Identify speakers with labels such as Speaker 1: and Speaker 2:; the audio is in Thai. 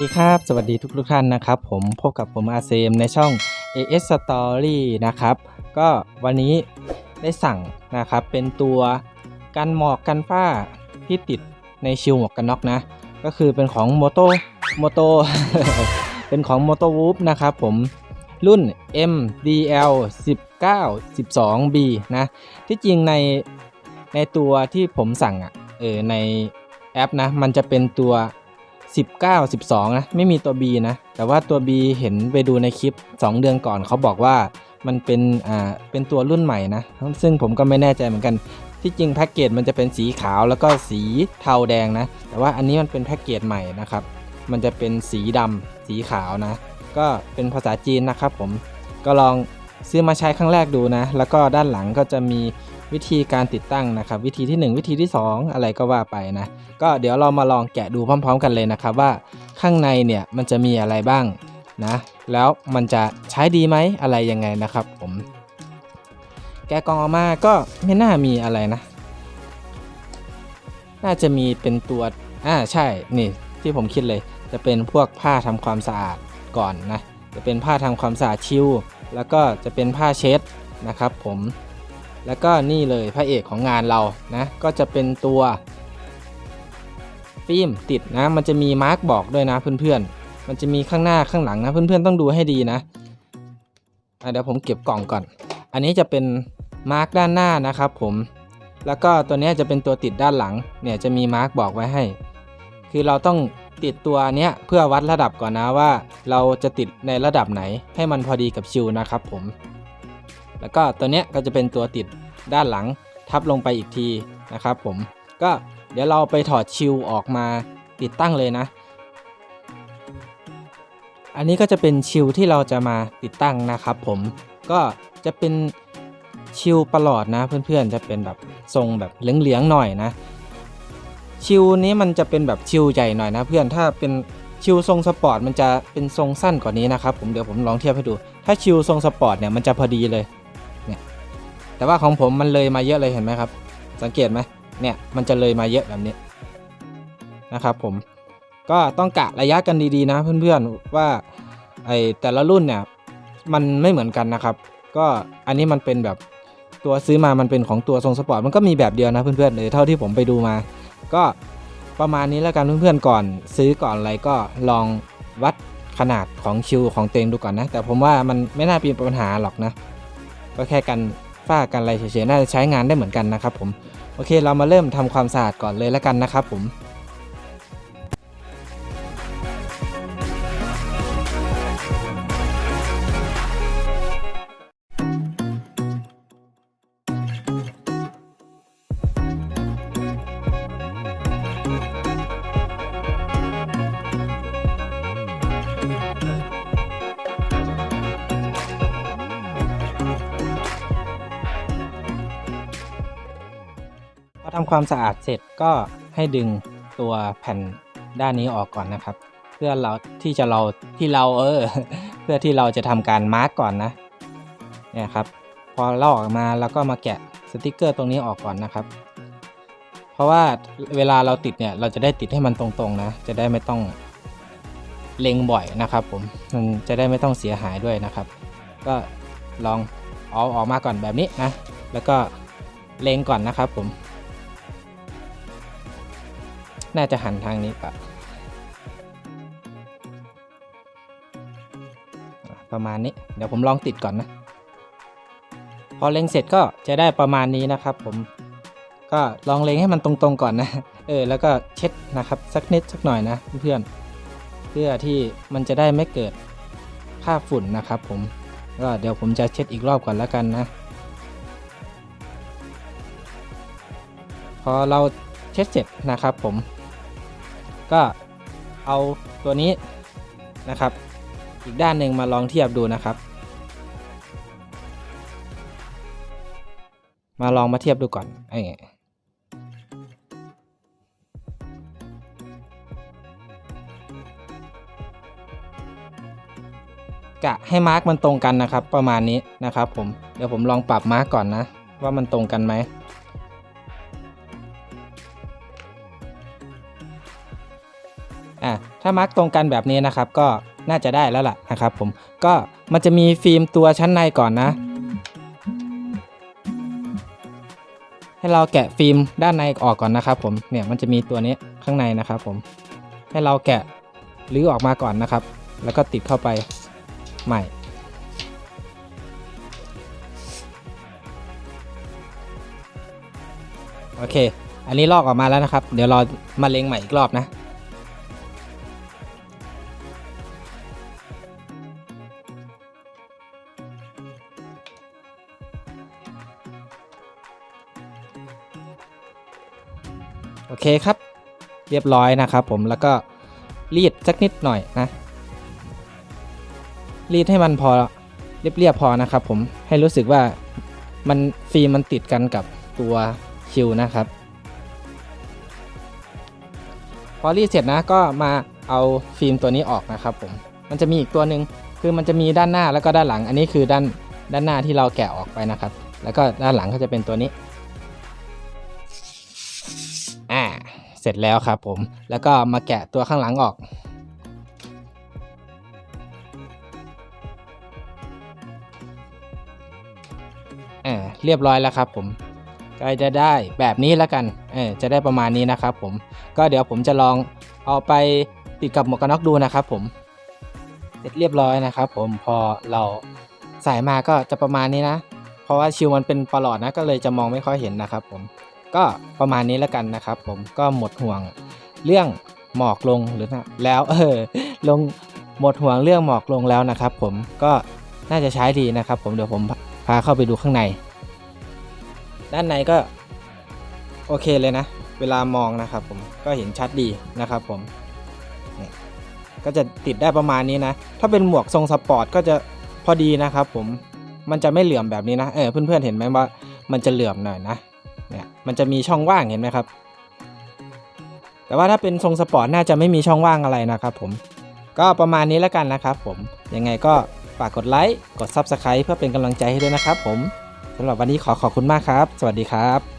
Speaker 1: สวัสดีครับ สวัสดีทุกทุกท่านนะครับ ผมพบกับผมอาเซมในช่อง AS Story นะครับ ก็วันนี้ได้สั่งนะครับ เป็นตัวกันหมอกกันฝ้าที่ติดในชิวหมวกกันน็อกนะ ก็คือเป็นของ Moto Moto เป็นของ Moto Whoop นะครับผมรุ่น MDL 19 12B นะ ที่จริงในในตัวที่ผมสั่งอะเออในแอปนะ มันจะเป็นตัว 19 12 นะ ไม่มีตัว B นะ แต่ว่าตัว B เห็นไปดูในคลิป 2 เดือนก่อนเขาบอกว่ามันเป็นอ่าเป็นตัวรุ่นใหม่นะ ซึ่งผมก็ไม่แน่ใจเหมือนกัน ที่จริงแพ็กเกจมันจะเป็นสีขาวแล้วก็สีเทาแดงนะ แต่ว่าอันนี้มันเป็นแพ็กเกจใหม่นะครับ มันจะเป็นสีดำสีขาวนะ ก็เป็นภาษาจีนนะครับผมก็ลอง ซื้อมาใช้ครั้งแรกดูนะ แล้วก็ด้านหลังก็จะมีวิธีการติดตั้งนะครับ วิธีที่ 1 วิธีที่ 2 อะไรก็ว่าไปนะ ก็เดี๋ยวเรามาลองแกะดูพร้อม ๆ กันเลยนะครับว่าข้างในเนี่ยมันจะมีอะไรบ้างนะ แล้วมันจะใช้ดีไหมอะไรยังไงนะครับผม แกะกล่องออกมาก็ไม่น่ามีอะไรนะ น่าจะมีเป็นตัวอ่าใช่นี่ที่ผมคิดเลย จะเป็นพวกผ้าทำความสะอาดก่อนนะ จะเป็นผ้าทำความสะอาดชิวแล้วก็จะเป็นผ้าเช็ดนะครับผมแล้วก็นี่เลยพระเอกของงานเรานะก็จะเป็นตัวฟิล์มติดนะมันจะมีมาร์กบอกด้วยนะเพื่อนๆ มันจะมีข้างหน้าข้างหลังนะเพื่อนๆต้องดูให้ดีนะเดี๋ยวผมเก็บกล่องก่อน อันนี้จะเป็นมาร์กด้านหน้านะครับผมแล้วก็ตัวนี้จะเป็นตัวติดด้านหลังเนี่ยจะมีมาร์กบอกไว้ให้ คือเราต้อง ติดตัวเนี้ยเพื่อวัดระดับก่อนนะว่า เราจะติดในระดับไหนให้มันพอดีกับชิวนะครับผม แล้วก็ตัวเนี้ยก็จะเป็นตัวติดด้านหลังทับลงไปอีกทีนะครับผมก็เดี๋ยวเราไปถอดชิวออกมาติดตั้งเลยนะ อันนี้ก็จะเป็นชิวที่เราจะมาติดตั้งนะครับผมก็จะเป็นชิวประหลอดนะเพื่อนๆจะเป็นแบบทรงแบบเหลืองๆหน่อยนะ ชิวนี้มันจะเป็นแบบชิวใหญ่หน่อยนะเพื่อนถ้าเป็นชิวทรงสปอร์ตมันจะเป็นทรงสั้นกว่านี้นะครับผมเดี๋ยวผมลองเทียบให้ดู ถ้าชิวทรงสปอร์ตเนี่ยมันจะพอดีเลยเนี่ยแต่ว่าของผมมันเลยมาเยอะเลยเห็นไหมครับ สังเกตไหมเนี่ยมันจะเลยมาเยอะแบบนี้นะครับผมก็ต้องกะระยะกันดีๆนะเพื่อนๆว่าไอแต่ละรุ่นเนี่ยมันไม่เหมือนกันนะครับ ก็อันนี้มันเป็นแบบตัวซื้อมามันเป็นของตัวทรงสปอร์ตมันก็มีแบบเดียวนะเพื่อนๆเลยเท่าที่ผมไปดูมา ก็ประมาณนี้แล้วกันเพื่อนๆก่อน ซื้อก่อนอะไรก็ลองวัดขนาดของคิวของเตงดูก่อนนะ แต่ผมว่ามันไม่น่าเป็นปัญหาหรอกนะ ก็แค่กันฝ้ากันอะไรเฉยๆน่าจะใช้งานได้เหมือนกันนะครับผมโอเคเรามาเริ่มทำความสะอาดก่อนเลยแล้วกันนะครับผม อทำความสะอาดเสร็จก็ให้ดึงตัวแผ่นด้านนี้ออกก่อนนะครับ เพื่อเราที่จะเราที่เราเออ เพื่อที่เราจะทำการมาร์กก่อนนะเนี่ยครับ พอเราออกมาแล้วก็มาแกะสติกเกอร์ตรงนี้ออกก่อนนะครับ เพราะว่าเวลาเราติดเนี่ยเราจะได้ติดให้มันตรงๆนะ จะได้ไม่ต้องเล็งบ่อยนะครับ ผมมันจะได้ไม่ต้องเสียหายด้วยนะครับ ก็ลองเอาออกมาก่อนแบบนี้นะ แล้วก็เล็งก่อนนะครับผม น่าจะหันทางนี้ปะอะประมาณนี้ เดี๋ยวผมลองติดก่อนนะ พอเล็งเสร็จก็จะได้ประมาณนี้นะครับ ผม ก็ลองเล็งให้มันตรงๆก่อนนะ เออ แล้วก็เช็ดนะครับ สักนิดสักหน่อยนะเพื่อนเพื่อที่มันจะได้ไม่เกิดคราฝุ่นนะครับผม ก็เดี๋ยวผมจะเช็ดอีกรอบก่อนแล้วกันนะ พอเราเช็ดเสร็จนะครับผม ก็เอาตัวนี้นะครับ อีกด้านหนึ่งมาลองเทียบดูนะครับ มาลองมาเทียบดูก่อนไอ้กะให้มาร์กมันตรงกันนะครับ ประมาณนี้นะครับ ผมเดี๋ยวผมลองปรับมาร์กก่อนนะ ว่ามันตรงกันไหม ถ้ามาร์กตรงกันแบบนี้นะครับ ก็น่าจะได้แล้วล่ะนะครับ ผมก็มันจะมีฟิล์มตัวชั้นในก่อนนะ ให้เราแกะฟิล์มด้านในออกก่อนนะครับ ผมเนี่ยมันจะมีตัวนี้ข้างในนะครับ ผมให้เราแกะรื้อออกมาก่อนนะครับ แล้วก็ติดเข้าไปใหม่โอเค อันนี้ลอกออกมาแล้วนะครับ เดี๋ยวเรามาเล็งใหม่อีกรอบนะ โอเคครับ เรียบร้อยนะครับผมแล้วก็รีดสักนิดหน่อยนะ รีดให้มันพอเรียบๆพอนะครับผมให้รู้สึกว่ามันฟิล์มมันติดกันกับตัวคิวนะครับ พอรีดเสร็จนะก็มาเอาฟิล์มตัวนี้ออกนะครับผมมันจะมีอีกตัวหนึ่งคือมันจะมีด้านหน้าแล้วก็ด้านหลัง อันนี้คือด้านด้านหน้าที่เราแกะออกไปนะครับ แล้วก็ด้านหลังก็จะเป็นตัวนี้ ร็จแล้วครับผม แล้วก็มาแกะตัวข้างหลังออกอ่าเรียบร้อยแล้วครับผมก็จะได้แบบนี้แล้วกัน เออจะได้ประมาณนี้นะครับผม ก็เดี๋ยวผมจะลองเอาไปติดกับหมวกกันน็อกดูนะครับผม เสร็จเรียบร้อยนะครับผม พอเราใส่มาก็จะประมาณนี้นะ เพราะว่าชิวมันเป็นปลอดนะ ก็เลยจะมองไม่ค่อยเห็นนะครับผม ก็ประมาณนี้แล้วกันนะครับ ผมก็หมดห่วงเรื่องหมอกลงหรือนะแล้วเออลงหมดห่วงเรื่องหมอกลงแล้วนะครับ ผมก็น่าจะใช้ดีนะครับ ผมเดี๋ยวผมพาเข้าไปดูข้างใน ด้านในก็โอเคเลยนะ เวลามองนะครับ ผมก็เห็นชัดดีนะครับ ผมเนี่ยก็จะติดได้ประมาณนี้นะ ถ้าเป็นหมวกทรงสปอร์ตก็จะพอดีนะครับ ผมมันจะไม่เหลื่อมแบบนี้นะเออเพื่อนๆเห็นไหมว่ามันจะเหลื่อมหน่อยนะ เนี่ยมันจะมีช่องว่างเห็นไหมครับ แต่ว่าถ้าเป็นทรงสปอร์ตน่าจะไม่มีช่องว่างอะไรนะครับผมก็ประมาณนี้แล้วกันนะครับผมยังไงก็ฝากกดไลค์กด Subscribe เพื่อเป็นกำลังใจให้ด้วยนะครับผมสำหรับวันนี้ขอขอบคุณมากครับ สวัสดีครับ